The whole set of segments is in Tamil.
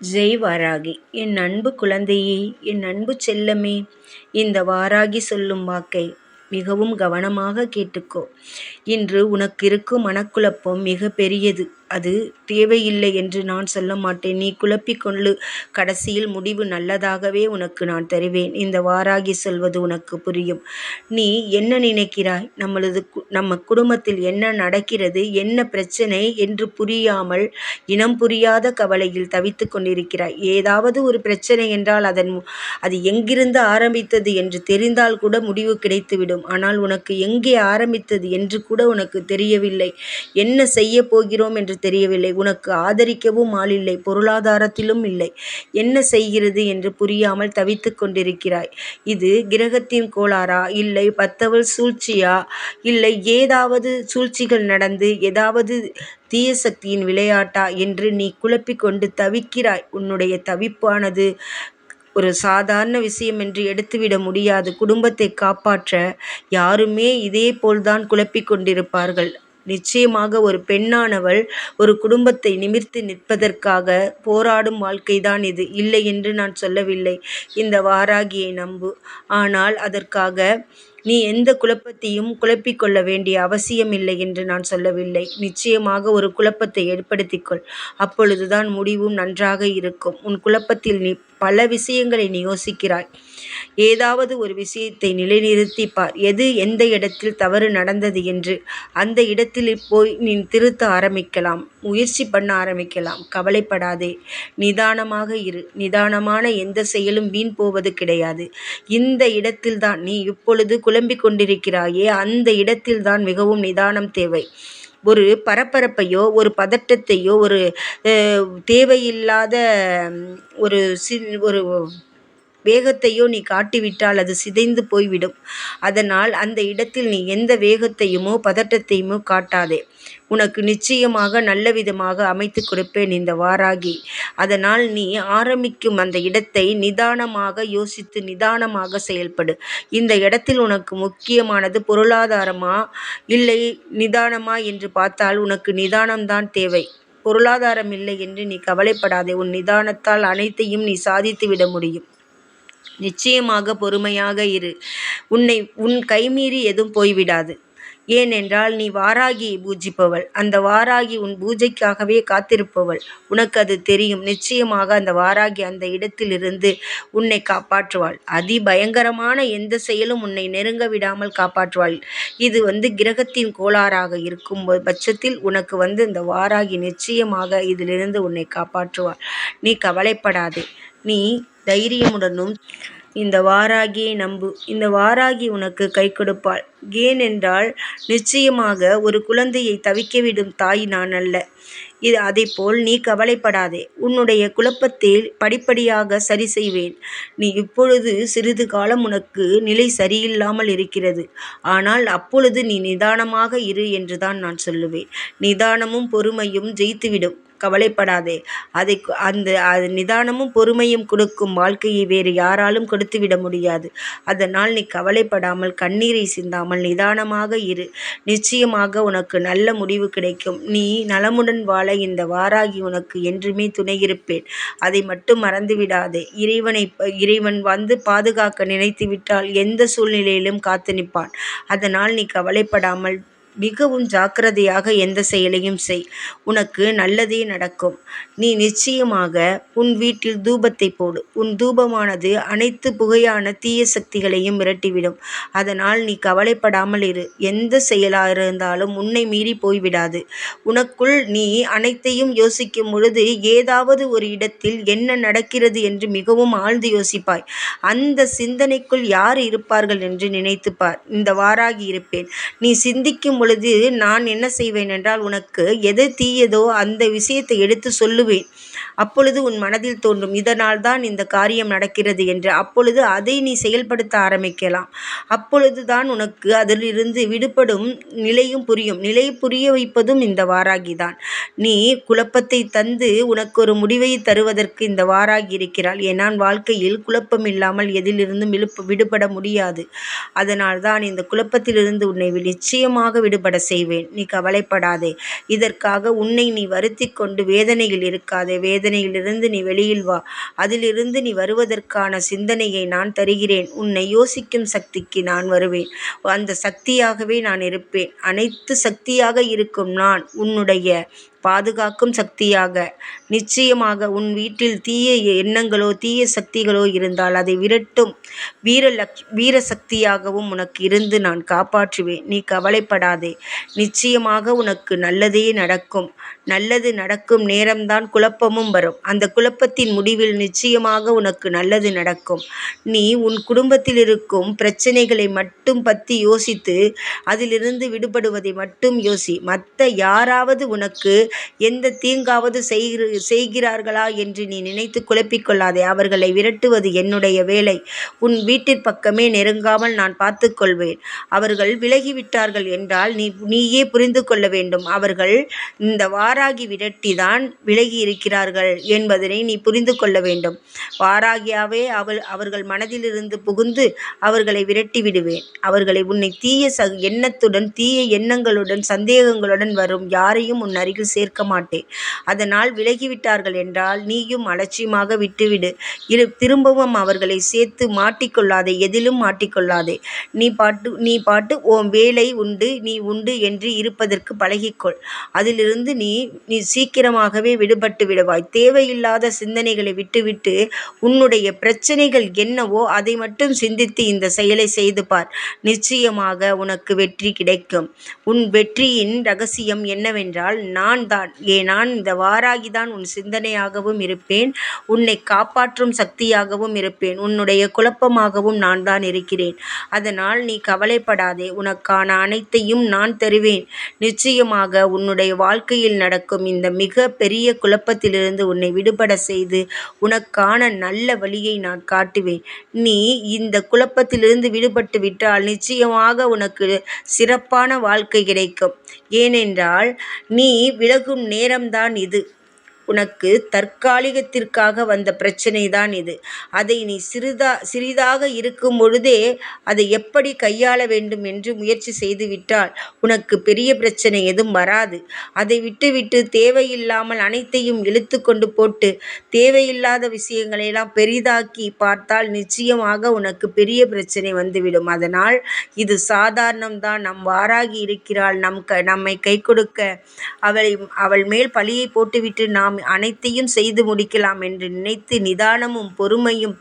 ஜெய் வாராகி என் அன்பு குழந்தையே என் அன்பு செல்லமே இந்த வாராகி சொல்லும் வாக்கை மிகவும் கவனமாக கேட்டுக்கோ. இன்று உனக்கு இருக்கும் மனக்குழப்பம் மிக பெரியது அது தேவையில்லை என்று நான் சொல்ல மாட்டேன். நீ குழப்பிக்கொள்ளு கடைசியில் முடிவு நல்லதாகவே உனக்கு நான் தருவேன். இந்த வாராகி சொல்வது உனக்கு புரியும். நீ என்ன நினைக்கிறாய்? நம்மளது நம்ம குடும்பத்தில் என்ன நடக்கிறது? என்ன பிரச்சனை என்று புரியாமல் இனம் புரியாத கவலையில் தவித்து கொண்டிருக்கிறாய். ஏதாவது ஒரு பிரச்சனை என்றால் அதன் அது எங்கிருந்து ஆரம்பித்தது என்று தெரிந்தால் கூட முடிவு கிடைத்துவிடும். ஆனால் உனக்கு எங்கே ஆரம்பித்தது என்று கூட உனக்கு தெரியவில்லை. என்ன செய்ய போகிறோம் என்று தெரியவில்லை. உனக்கு ஆதரிக்கவும் ஆள் இல்லை. பொருளாதாரத்திலும் இல்லை. என்ன செய்கிறது என்று புரியாமல் தவித்து கொண்டிருக்கிறாய். இது கிரகத்தின் கோளாறா? இல்லை. பத்தவள் சூழ்ச்சியா? இல்லை. ஏதாவது சூழ்ச்சிகள் நடந்து ஏதாவது தீய சக்தியின் விளையாட்டா? என்று நீ குழப்பிக்கொண்டு தவிக்கிறாய். உன்னுடைய தவிப்பானது ஒரு சாதாரண விஷயம் என்று எடுத்துவிட முடியாது. குடும்பத்தை காப்பாற்ற யாருமே இதே போல்தான் குழப்பிக் கொண்டிருப்பார்கள். நிச்சயமாக ஒரு பெண்ணானவள் ஒரு குடும்பத்தை நிமிர்த்து நிற்பதற்காக போராடும் வாழ்க்கைதான் இது. இல்லை என்று நான் சொல்லவில்லை. இந்த வாராகியை நம்பு. ஆனால் அதற்காக நீ எந்த குழப்பத்தையும் குழப்பிக் கொள்ள வேண்டிய அவசியமில்லை என்று நான் சொல்லவில்லை. நிச்சயமாக ஒரு குழப்பத்தை ஏற்படுத்திக்கொள். அப்பொழுதுதான் முடிவும் நன்றாக இருக்கும். உன் குழப்பத்தில் நீ பல விஷயங்களை நீ யோசிக்கிறாய். ஏதாவது ஒரு விஷயத்தை நிலைநிறுத்தி பார் எது எந்த இடத்தில் தவறு நடந்தது என்று அந்த இடத்தில் போய் நீ திருத்த ஆரம்பிக்கலாம். முயற்சி பண்ண ஆரம்பிக்கலாம். கவலைப்படாதே. நிதானமாக இரு. நிதானமான எந்த செயலும் வீண் போவது கிடையாது. இந்த இடத்தில்தான் நீ இப்பொழுது குழம்பிக் கொண்டிருக்கிறாயே அந்த இடத்தில்தான் மிகவும் நிதானம் தேவை. ஒரு பரபரப்பையோ ஒரு பதட்டத்தையோ ஒரு தேவையில்லாத ஒரு சி ஒரு வேகத்தையோ நீ காட்டிவிட்டால் அது சிதைந்து போய்விடும். அதனால் அந்த இடத்தில் நீ எந்த வேகத்தையுமோ பதட்டத்தையுமோ காட்டாதே. உனக்கு நிச்சயமாக நல்ல விதமாக அமைத்து கொடுப்பேன் இந்த வாராகி. அதனால் நீ ஆரம்பிக்கும் அந்த இடத்தை நிதானமாக யோசித்து நிதானமாக செயல்படு. இந்த இடத்தில் உனக்கு முக்கியமானது பொருளாதாரமா? இல்லை நிதானமா என்று பார்த்தால் உனக்கு நிதானம்தான் தேவை. பொருளாதாரம் இல்லை என்று நீ கவலைப்படாதே. உன் நிதானத்தால் அனைத்தையும் நீ சாதித்து விட முடியும். நிச்சயமாக பொறுமையாக இரு. உன்னை உன் கைமீறி எதுவும் போய்விடாது. ஏனென்றால் நீ வாராகியை பூஜிப்பவள். அந்த வாராகி உன் பூஜைக்காகவே காத்திருப்பவள். உனக்கு அது தெரியும். நிச்சயமாக அந்த வாராகி அந்த இடத்திலிருந்து உன்னை காப்பாற்றுவாள். அதிபயங்கரமான எந்த செயலும் உன்னை நெருங்க விடாமல் காப்பாற்றுவாள். இது வந்து கிரகத்தின் கோளாறாக இருக்கும் பட்சத்தில் உனக்கு வந்து இந்த வாராகி நிச்சயமாக இதிலிருந்து உன்னை காப்பாற்றுவாள். நீ கவலைப்படாதே. நீ தைரியமுடனும் இந்த வாராகியை நம்பு. இந்த வாராகி உனக்கு கை கொடுப்பாள். ஏனென்றால் நிச்சயமாக ஒரு குழந்தையை தவிக்கவிடும் தாய் நான் அல்ல. இது அதேபோல் நீ கவலைப்படாதே. உன்னுடைய குழப்பத்தில் படிப்படியாக சரி செய்வேன். நீ இப்பொழுது சிறிது காலம் உனக்கு நிலை சரியில்லாமல் இருக்கிறது. ஆனால் அப்பொழுது நீ நிதானமாக இரு என்றுதான் நான் சொல்லுவேன். நிதானமும் பொறுமையும் ஜெயித்துவிடும். கவலைப்படாதே. அதை அந்த அது நிதானமும் பொறுமையும் கொடுக்கும் வாழ்க்கையை வேறு யாராலும் கொடுத்துவிட முடியாது. அதனால் நீ கவலைப்படாமல் கண்ணீரை சிந்தாமல் நிதானமாக இரு. நிச்சயமாக உனக்கு நல்ல முடிவு கிடைக்கும். நீ நலமுடன் வாழ இந்த வாராகி உனக்கு என்றுமே துணையிருப்பேன் அதை மட்டும் மறந்துவிடாதே. இறைவனை இறைவன் வந்து பாதுகாக்க நினைத்து விட்டால் எந்த சூழ்நிலையிலும் காத்து நிற்பான். அதனால் நீ கவலைப்படாமல் மிகவும் ஜாக்கிரதையாக எந்த செயலையும் செய். உனக்கு நல்லதே நடக்கும். நீ நிச்சயமாக உன் வீட்டில் தூபத்தை போடு. உன் தூபமானது அனைத்து புகையான தீய சக்திகளையும் மிரட்டிவிடும். அதனால் நீ கவலைப்படாமல் இரு. எந்த செயலாக இருந்தாலும் உன்னை மீறி போய்விடாது. உனக்குள் நீ அனைத்தையும் யோசிக்கும் பொழுது ஏதாவது ஒரு இடத்தில் என்ன நடக்கிறது என்று மிகவும் ஆழ்ந்து யோசிப்பாய். அந்த சிந்தனைக்குள் யார் இருப்பார்கள் என்று நினைத்துப்பார். இந்த வாராகி இருப்பேன். நீ சிந்திக்கும் பொழுது நான் என்ன செய்வேன் என்றால் உனக்கு எது தீயதோ அந்த விஷயத்தை எடுத்து சொல்லுவேன். அப்பொழுது உன் மனதில் தோன்றும் இதனால் தான் இந்த காரியம் நடக்கிறது என்று. அப்பொழுது அதை நீ செயல்படுத்த ஆரம்பிக்கலாம். அப்பொழுது தான் உனக்கு அதிலிருந்து விடுபடும் நிலையும் புரியும். நிலை புரிய வைப்பதும் இந்த வாராகி தான் நீ குழப்பத்தை தந்து உனக்கு ஒரு முடிவை தருவதற்கு இந்த வாராகி இருக்கிறாள் ஏனால் வாழ்க்கையில் குழப்பம் இல்லாமல் எதிலிருந்தும் விழுப்பு விடுபட முடியாது. அதனால் தான் இந்த குழப்பத்திலிருந்து உன்னை நிச்சயமாக விடுபட செய்வேன். நீ கவலைப்படாதே. இதற்காக உன்னை நீ வருத்தி கொண்டு வேதனையில் இருக்காதே. சிந்தனையிலிருந்து நீ வெளியில் வா. அதிலிருந்து நீ வருவதற்கான சிந்தனையை நான் தருகிறேன். உன்னை யோசிக்கும் சக்திக்கு நான் வருவேன். அந்த சக்தியாகவே நான் இருப்பேன். அனைத்து சக்தியாக இருக்கும் நான். உன்னுடைய பாதுகாக்கும் சக்தியாக. நிச்சயமாக உன் வீட்டில் தீய எண்ணங்களோ தீய சக்திகளோ இருந்தால் அதை விரட்டும். வீர லக் வீர சக்தியாகவும் உனக்கு இருந்து நான் காப்பாற்றுவேன். நீ கவலைப்படாதே. நிச்சயமாக உனக்கு நல்லதே நடக்கும். நல்லது நடக்கும் நேரம்தான் குழப்பமும் வரும். அந்த குழப்பத்தின் முடிவில் நிச்சயமாக உனக்கு நல்லது நடக்கும். நீ உன் குடும்பத்தில் இருக்கும் பிரச்சனைகளை மட்டும் பற்றி யோசித்து அதிலிருந்து விடுபடுவதை மட்டும் யோசி. மற்ற யாராவது உனக்கு எந்த தீங்காவது செய்கிறார்களா என்று நீ நினைத்து குழப்பிக்கொள்ளாதே அவர்களை விரட்டுவது என்னுடைய வேலை. உன் வீட்டிற் பக்கமே நெருங்காமல் நான் பார்த்துக்கொள்வேன் அவர்கள் விலகிவிட்டார்கள் என்றால் நீ நீயே புரிந்து கொள்ள வேண்டும். அவர்கள் இந்த வாராகி விரட்டிதான் விலகி இருக்கிறார்கள் என்பதனை நீ புரிந்து கொள்ள வேண்டும். வாராகியாவே அவள் அவர்கள் மனதிலிருந்து புகுந்து அவர்களை விரட்டி விடுவேன் அவர்களை உன்னை தீய ச எண்ணத்துடன் தீய எண்ணங்களுடன் சந்தேகங்களுடன் வரும் யாரையும் உன் அருகில் சேர்க்க மாட்டேன் அதனால் விலகிவிட்டார்கள் என்றால் நீயும் அலட்சியமாக விட்டுவிடு. இரு திரும்பவும் அவர்களை சேர்த்து மாட்டிக்கொள்ளாதே எதிலும் மாட்டிக்கொள்ளாதே. நீ பாட்டு நீ பாட்டு உன் வேலை உண்டு நீ உண்டு என்று இருப்பதற்கு பழகிக்கொள். அதிலிருந்து நீ நீ சீக்கிரமாகவே விடுபட்டு விடுவாய். தேவையில்லாத சிந்தனைகளை விட்டுவிட்டு உன்னுடைய பிரச்சனைகள் என்னவோ அதை மட்டும் சிந்தித்து இந்த செயலை செய்து பார். நிச்சயமாக உனக்கு வெற்றி கிடைக்கும். உன் வெற்றியின் ரகசியம் என்னவென்றால் நான் தான் ஏ நான் இந்த வாராகிதான் உன் சிந்தனையாகவும் இருப்பேன். உன்னை காப்பாற்றும் சக்தியாகவும் இருப்பேன். உன்னுடைய குழப்பமாகவும் நான் தான் இருக்கிறேன். அதனால் நீ கவலைப்படாதே. உனக்கான அனைத்தையும் நான் தருவேன். நிச்சயமாக உன்னுடைய வாழ்க்கையில் நடக்கும் இந்த மிக பெரிய குழப்பத்திலிருந்து உன்னை விடுபட செய்து உனக்கான நல்ல வழியை நான் காட்டுவேன். நீ இந்த குழப்பத்திலிருந்து விடுபட்டு விட்டால் நிச்சயமாக உனக்கு சிறப்பான வாழ்க்கை கிடைக்கும். ஏனென்றால் நீ விலகும் நேரம்தான் இது. உனக்கு தற்காலிகத்திற்காக வந்த பிரச்சனை தான் இது. அதை நீ சிறிதா சிறிதாக இருக்கும் பொழுதே அதை எப்படி கையாள வேண்டும் என்று முயற்சி செய்துவிட்டால் உனக்கு பெரிய பிரச்சனை எதுவும் வராது. அதை விட்டுவிட்டு தேவையில்லாமல் அனைத்தையும் இழுத்து கொண்டு போட்டு தேவையில்லாத விஷயங்களையெல்லாம் பெரிதாக்கி பார்த்தால் நிச்சயமாக உனக்கு பெரிய பிரச்சனை வந்துவிடும். அதனால் இது சாதாரணம்தான். நம் வாராகி இருக்கிறாள். நம் க நம்மை கை கொடுக்க அவளை அவள் மேல் பழியை போட்டுவிட்டு நாம் அனைத்தையும் செய்து முடிக்கலாம் என்று நினைத்து நிதானமும் பொறுமையும்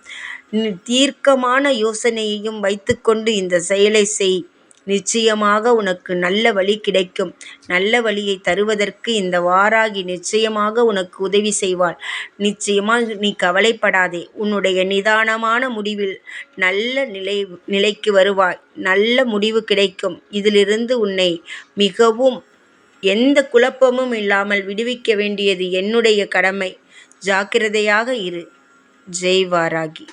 தீர்க்கமான யோசனையையும் வைத்துக்கொண்டு இந்த செயலை செய். நிச்சயமாக உனக்கு நல்ல வழி கிடைக்கும். நல்ல வழியை தருவதற்கு இந்த வாராகி நிச்சயமாக உனக்கு உதவி செய்வாள். நிச்சயமாக நீ கவலைப்படாதே. உன்னுடைய நிதானமான முடிவில் நல்ல நிலை நிலைக்கு வருவாய். நல்ல முடிவு கிடைக்கும். இதிலிருந்து உன்னை மிகவும் எந்த குழப்பமும் இல்லாமல் விடுவிக்க வேண்டியது என்னுடைய கடமை. ஜாக்கிரதையாக இரு. ஜெய் வாராகி